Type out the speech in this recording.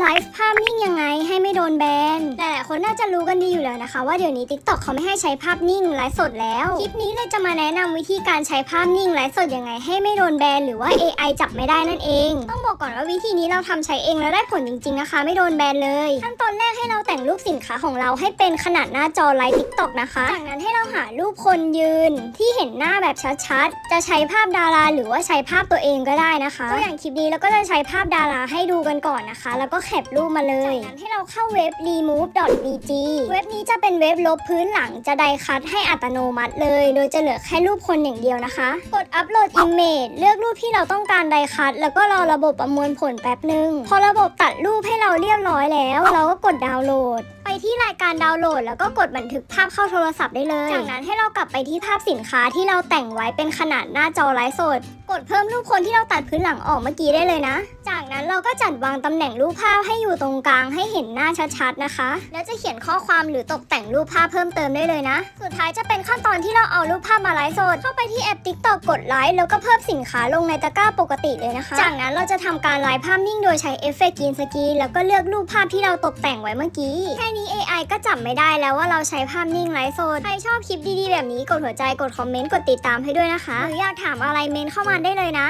ไลฟ์ภาพนิ่งยังไงให้ไม่โดนแบนหลายๆคนน่าจะรู้กันดีอยู่แล้วนะคะ ว่าเดี๋ยวนี้ TikTok เขาไม่ให้ใช้ภาพนิ่งไลฟ์สดแล้ว คลิปนี้เลยจะมาแนะนำวิธีการใช้ภาพนิ่งไลฟ์สดยังไงให้ไม่โดนแบนหรือว่า AI จับไม่ได้นั่นเอง ต้องบอกก่อนว่าวิธีนี้เราทำใช้เองแล้วได้ผลจริง ๆนะคะ ไม่โดนแบนเลยขั้นตอนแรกให้เราแต่งรูปสินค้าของเราให้เป็นขนาดหน้าจอไลฟ์ TikTok นะคะ จากนั้นให้เราหารูปคนยืนที่เห็นหน้าแบบชัดๆ จะใช้ภาพดาราหรือว่าใช้ภาพตัวเองก็ได้นะคะตัวอย่างคลิปนี้เราก็จะใช้ภาพดาราให้ดูกันก่อนนะคะ แล้วก็แคปรูปมาเลย จากนั้นให้เราเข้าเว็บ remove.bg เว็บนี้จะเป็นเว็บลบพื้นหลังจะไดคัดให้อัตโนมัติเลย โดยจะเหลือแค่รูปคนอย่างเดียวนะคะ กดอัปโหลด image เลือกรูปที่เราต้องการไดคัด แล้วก็รอระบบประมวลผลแป๊บหนึ่งพอระบบตัดรูปให้เราเรียบร้อยแล้ว เราก็กดดาวน์โหลด ไปที่รายการดาวน์โหลด แล้วก็กดบันทึกภาพเข้าโทรศัพท์ได้เลย จากนั้นให้เรากลับไปที่ภาพสินค้าที่เราแต่งไว้เป็นขนาดหน้าจอไลฟ์สด ดเพิ่มรูปคนที่เราตัดพื้นหลังออกเมื่อกี้ได้เลยนะ จากนั้นเราก็จัดวางตำแหน่งรูปภาพให้อยู่ตรงกลางให้เห็นหน้าชัดๆนะคะ แล้วจะเขียนข้อความหรือตกแต่งรูปภาพเพิ่มเติมได้เลยนะ สุดท้ายจะเป็นขั้นตอนที่เราเอารูปภาพมาไลฟ์สดเข้าไปที่แอป TikTok กดไลค์แล้วก็เพิ่มสินค้าลงในตะกร้าปกติเลยนะคะ จากนั้นเราจะทำการไลฟ์ภาพนิ่งโดยใช้เอฟเฟกต์กินสกีแล้วก็เลือกรูปภาพที่เราตกแต่งไว้เมื่อกี้ แค่นี้ AI ก็จับไม่ได้แล้วว่าเราใช้ภาพนิ่งไลฟ์สดใครชอบคลิปดีๆแบบนี้กดหัวใจกดคอมเมนต์กดติดตามให้ด้วยนะคะหรืออยากถามอะไรเมนเข้ามาได้เลยนะ